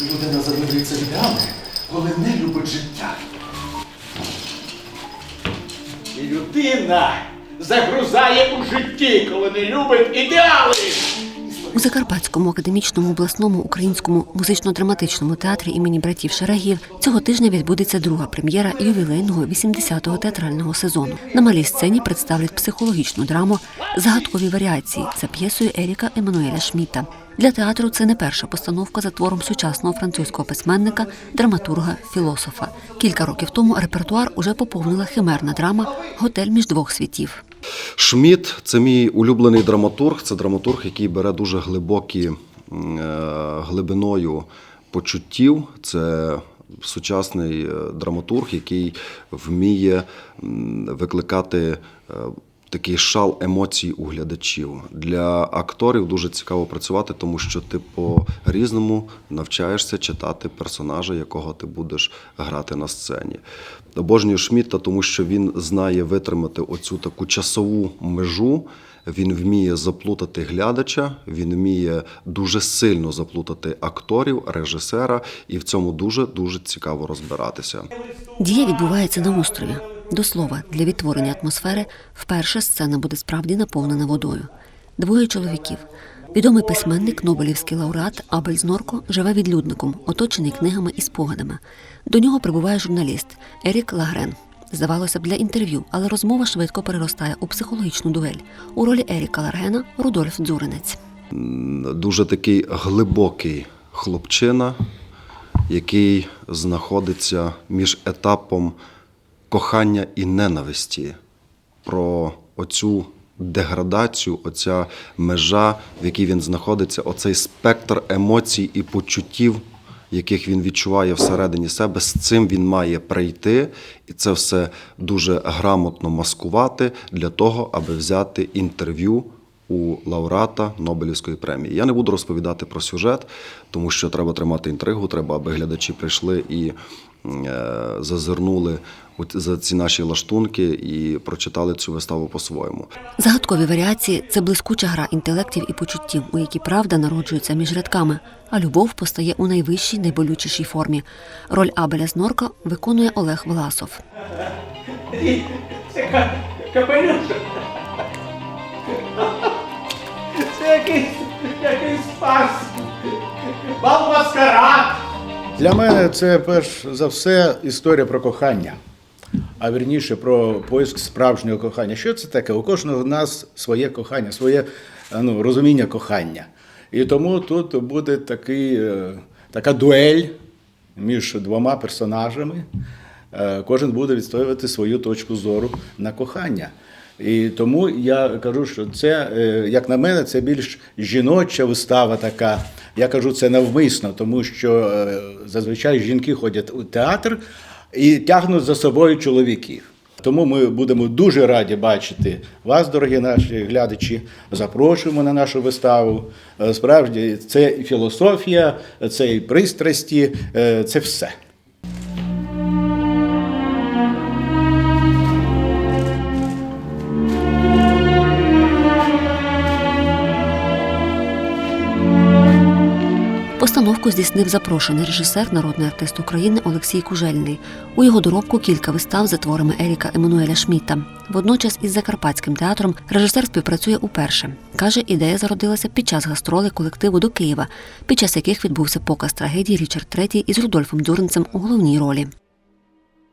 Людина занурюється в ідеали, коли не любить життя. І людина загрузає у житті, коли не любить ідеали. У Закарпатському академічному обласному українському музично-драматичному театрі імені братів Шерегіїв цього тижня відбудеться друга прем'єра ювілейного 80-го театрального сезону. На малій сцені представлять психологічну драму Загадкові варіації за п'єсою Еріка Еммануеля Шміта. Для театру це не перша постановка за твором сучасного французького письменника, драматурга, філософа. Кілька років тому репертуар уже поповнила химерна драма Готель між двох світів. Шміт це мій улюблений драматург. Це драматург, який бере дуже глибокі е, глибиною почуттів. Це сучасний е, драматург, який вміє викликати. Такий шал емоцій у глядачів для акторів дуже цікаво працювати, тому що ти по-різному навчаєшся читати персонажа, якого ти будеш грати на сцені. Обожнюю Шмітта, тому що він знає витримати оцю таку часову межу. Він вміє заплутати глядача, він вміє дуже сильно заплутати акторів, режисера, і в цьому дуже дуже цікаво розбиратися. Дія відбувається на острові. До слова, для відтворення атмосфери вперше сцена буде справді наповнена водою. Двоє чоловіків. Відомий письменник, Нобелівський лауреат Абель Знорко живе відлюдником, оточений книгами і спогадами. До нього прибуває журналіст Ерік Лагрен. Здавалося б, для інтерв'ю, але розмова швидко переростає у психологічну дуель. У ролі Еріка Лагрена Рудольф Дзуринець. Дуже такий глибокий хлопчина, який знаходиться між етапом кохання і ненависті. Про оцю деградацію, оця межа, в якій він знаходиться, оцей спектр емоцій і почуттів, яких він відчуває всередині себе, з цим він має прийти, і це все дуже грамотно маскувати для того, аби взяти інтерв'ю у лауреата Нобелівської премії. Я не буду розповідати про сюжет, тому що треба тримати інтригу, треба, аби глядачі прийшли і е, зазирнули за ці наші лаштунки і прочитали цю виставу по-своєму. Загадкові варіації це блискуча гра інтелектів і почуттів, у якій правда народжується між рядками, а любов постає у найвищій, найболючішій формі. Роль Абеля Знорка виконує Олег Власов. Це. Це якийсь, якийсь спас. Бал маскарад. Для мене це перш за все історія про кохання, а вірніше про поиск справжнього кохання. Що це таке? У кожного з нас своє кохання, своє е, ну, розуміння кохання. І тому тут буде такий, е, така дуель між двома персонажами. Е, Кожен буде відстоювати свою точку зору на кохання. І тому я кажу, що це, як на мене, це більш жіноча вистава така. Я кажу це навмисно, тому що зазвичай жінки ходять у театр і тягнуть за собою чоловіків. Тому ми будемо дуже раді бачити вас, дорогі наші глядачі. Запрошуємо на нашу виставу. Е, Справді, це і філософія, це і пристрасті, е, це все. Постановку здійснив запрошений режисер, народний артист України Олексій Кужельний. У його доробку кілька вистав за творами Еріка Еммануеля Шміта. Водночас із Закарпатським театром режисер співпрацює уперше. Каже, ідея зародилася під час гастролей колективу до Києва, під час яких відбувся показ трагедії Річард III із Рудольфом Дзюринцем у головній ролі.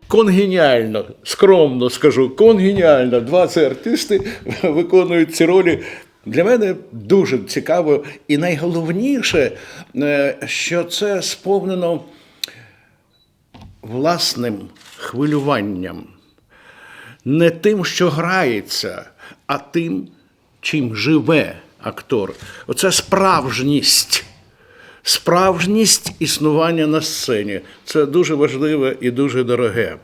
конгеніально, скромно скажу, конгеніально. Два це артисти виконують ці ролі. Для мене дуже цікаво, і найголовніше, е, що це сповнено власним хвилюванням. Не тим, що грається, а тим, чим живе актор. Оце справжність. Справжність існування на сцені це дуже важливе і дуже дороге.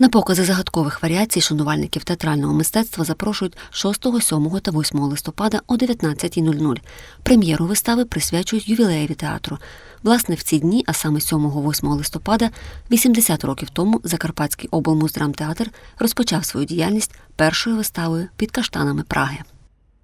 На покази загадкових варіацій шанувальників театрального мистецтва запрошують 6, 7 та 8 листопада о 19.00. Прем'єру вистави присвячують ювілеєві театру. Власне, в ці дні, а саме 7-8 листопада, 80 років тому Закарпатський облмуздрамтеатр розпочав свою діяльність першою виставою під каштанами Праги.